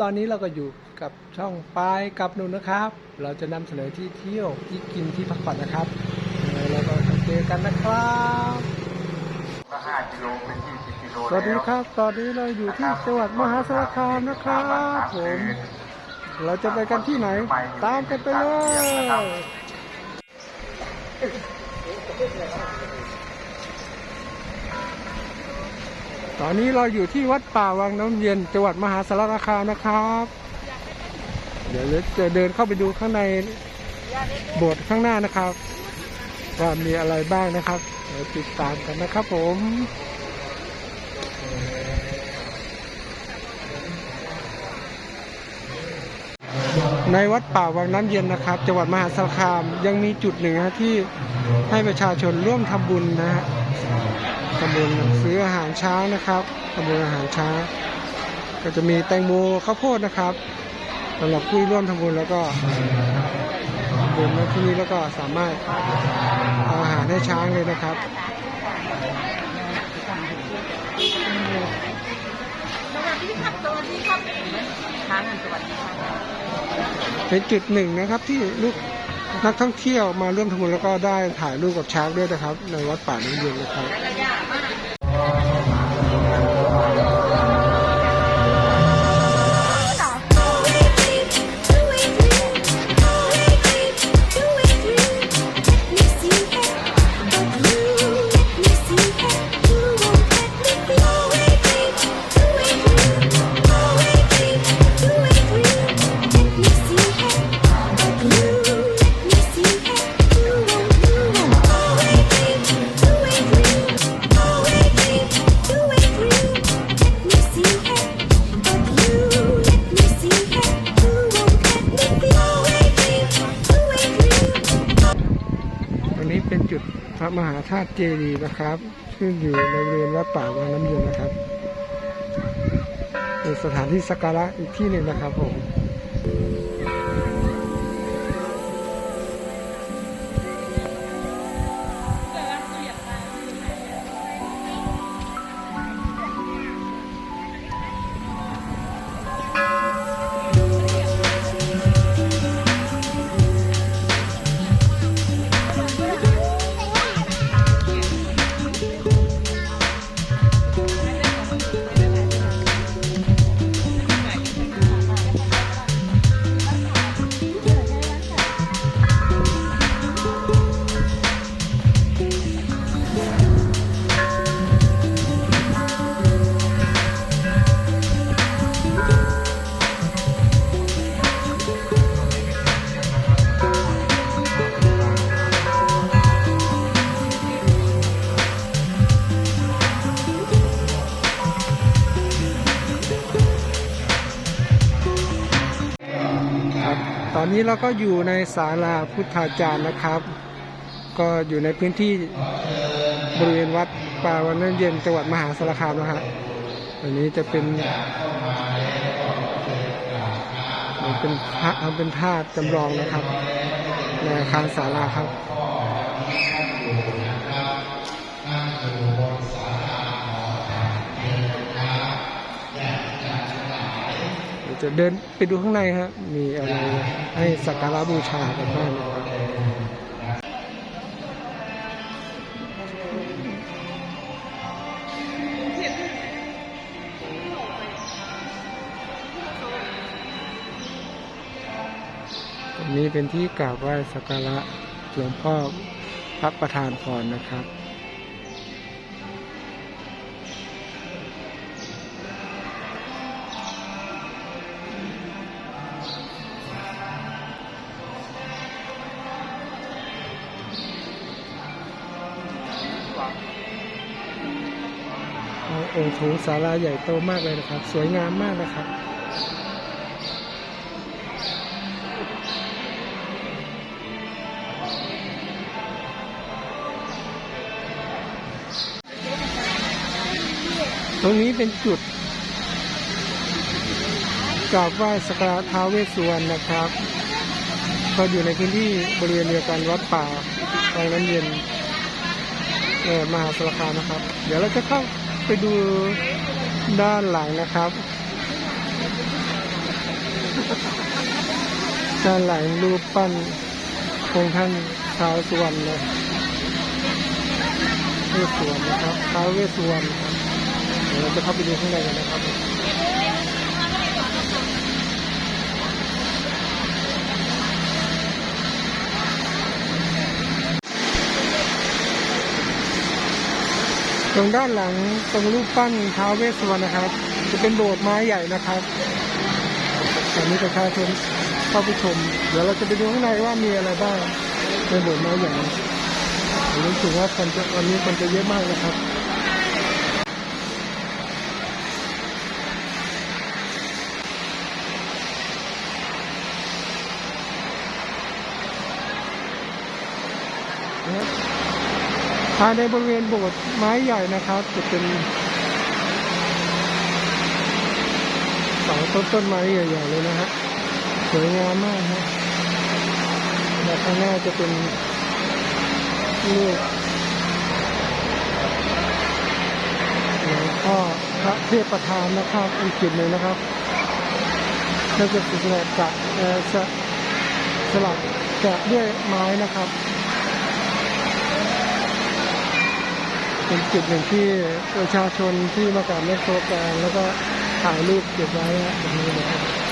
ตอนนี้เราก็อยู่กับช่องปลายกับหนุนนะครับ เราจะนำเสนอที่เที่ยวที่กินที่พักผ่อนนะครับยังไงเราก็เจอกันนะครับก็ห้ากิโลเป็นยี่สิบกิโลสวัสดีครับ ตอนนี้เราอยู่ที่จังหวัดมหาสารคามนะครับผมเราจะไปกันที่ไหน ตามกันไปเลย ตอนนี้เราอยู่ที่วัดป่าวังน้ำเย็นจังหวัดมหาสารคามนะครับ เดี๋ยวเราจะเดินเข้าไปดูข้างในโบสถ์ข้างหน้านะครับ ว่ามีอะไรบ้างนะครับเดี๋ยวติดตามกันนะครับผมในวัดป่าวังน้ำเย็นนะครับ จังหวัดมหาสารคามยังมีจุดหนึ่งนะที่ให้ประชาชนร่วมทำบุญนะฮะ ทำบุญซื้ออาหารช้างนะครับทำบุญอาหารช้าง ก็จะมีแตงโมข้าวโพดนะครับสำหรับผู้ร่วมทำบุญแล้วก็ทำบุญมาที่นี่แล้วก็สามารถเอาอาหารให้ช้างเลยนะครับสวัสดีครับสวัสดีครับช้างกันสวัสดีครับเป็นจุดหนึ่งนะครับที่ลูก นักท่องเที่ยวมาร่วมทำบุญแล้วก็ได้ถ่ายรูปกับช้างด้วยนะครับ ในวัดป่าน้ำเย็นนะครับ เป็นจุดพระมหาธาตุเจดีย์นะครับซึ่งอยู่ในบริเวณวัดป่าวังน้ำเย็นนะครับเป็นสถานที่สักการะอีกที่หนึ่งนะครับผม นนี้เราก็อยู่ในศาลาพุทธาจารย์นะครับ ก็อยู่ในพื้นที่บริเวณวัดป่าวันน้นเย็นจังหวัดมหาสารคามนะฮะอันนี้จะเป็นเป็นพระเป็นธาตุจำลองนะครับในอาคารศาลาครับ จะเดินไปดูข้างในฮะ มีอะไรให้สักการะบูชากันบ้างนะครับนี้เป็นที่กราบไหว้สักการะหลวงพ่อพระประธานพรนะครับ องค์โถงศาลาใหญ่โตมากเลยนะครับ สวยงามมากนะครับตรงนี้เป็นจุดกราบไหว้สักการะท้าวเวสสุวรรณนะครับ ก็อยู่ในพื้นที่บริเวณเดียวกันวัดป่าวังน้ำเย็นเออมหาสารคามนะครับ เดี๋ยวเราจะเข้า ไปดูด้านหลังนะครับ ด้านหลังรูปปั้นองค์ท่านท้าวสวนนะเวสวนนะครับท้าวเวสวนเดี๋ยวเราจะเข้าไปดูข้างในกันนะครับ ตรงด้านหลังตรงรูปปั้นท้าวเวสสุวรรณนะครับ จะเป็นโบสถ์ไม้ใหญ่นะครับตอนนี้ประชาชนเข้าไปชม เดี๋ยวเราจะไปดูข้างในว่ามีอะไรบ้างในโบสถ์ไม้ใหญ่รู้สึกว่าคนจะวันนี้คนจะเยอะมากนะครับายในบริเวณโบสถ์ไม้ใหญ่นะครับ จะเป็นเสาต้นต้นไม้ใหญ่ๆเลยนะฮะสวยงามมากฮะและข้างหน้าจะเป็นลูกหลวงพ่อพระเทพประธานนะครับอีกจุดหนึ่งนะครับน่าจะสลักกะสลักแกะด้วยไม้นะครับ เป็นจุดหนึ่งที่ประชาชนที่มากราบไม่ครบการแล้วก็ถ่ายรูปเก็บไว้แบบนี้นะครับ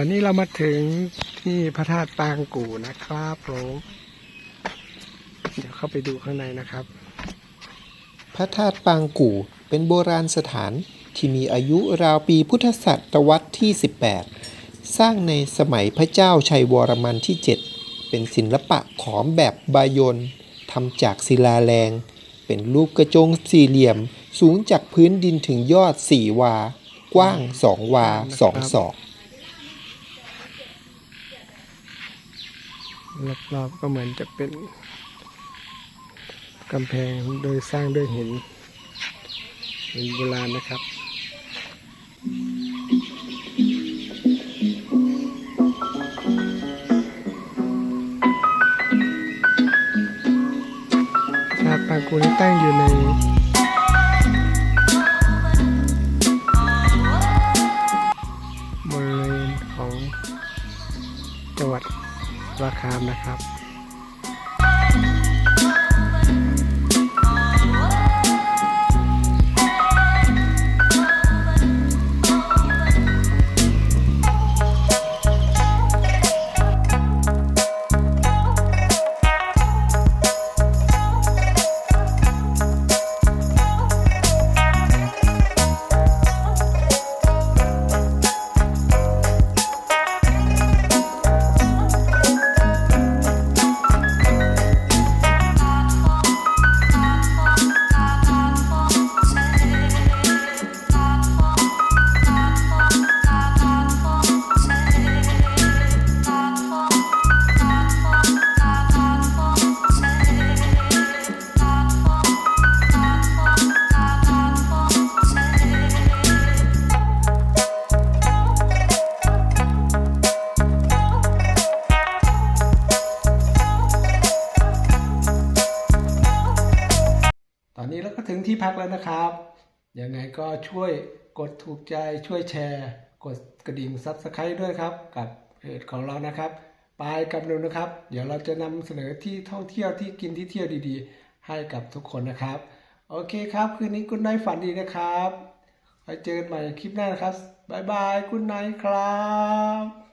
อนนี้เรามาถึงที่พระธาตุปางกู่นะครับผมเดี๋ยวเข้าไปดูข้างในนะครับ พระธาตุปางกู่เป็นโบราณสถานที่มีอายุราวปีพุทธศตวรรษที่ 18 สร้างในสมัยพระเจ้าชัยวรมันที่ 7 เป็นศิลปะขอมแบบบายนทำจากศิลาแรง เป็นรูปกระจงสี่เหลี่ยม สูงจากพื้นดินถึงยอด 4 วา กว้าง 2 วา 2 ศอก รอบๆก็เหมือนจะเป็นกำแพงโดยสร้างด้วยหินหินโบราณนะครับชาปางกูนี่ตั้งอยู่ใน ราคานะครับ ถึงที่พักแล้วนะครับ ยังไงก็ช่วยกดถูกใจช่วยแชร์ กดกระดิ่งซับสไครต์ด้วยครับ กับเพจของเรานะครับไปกับหนูนะครับ เดี๋ยวเราจะนำเสนอที่ท่องเที่ยวที่กินที่เที่ยวดีๆ ให้กับทุกคนนะครับ โอเคครับ คืนนี้คุณนายฝันดีนะครับไว้เจอกันใหม่คลิปหน้านะครับ บ๊ายบายคุณนายครับ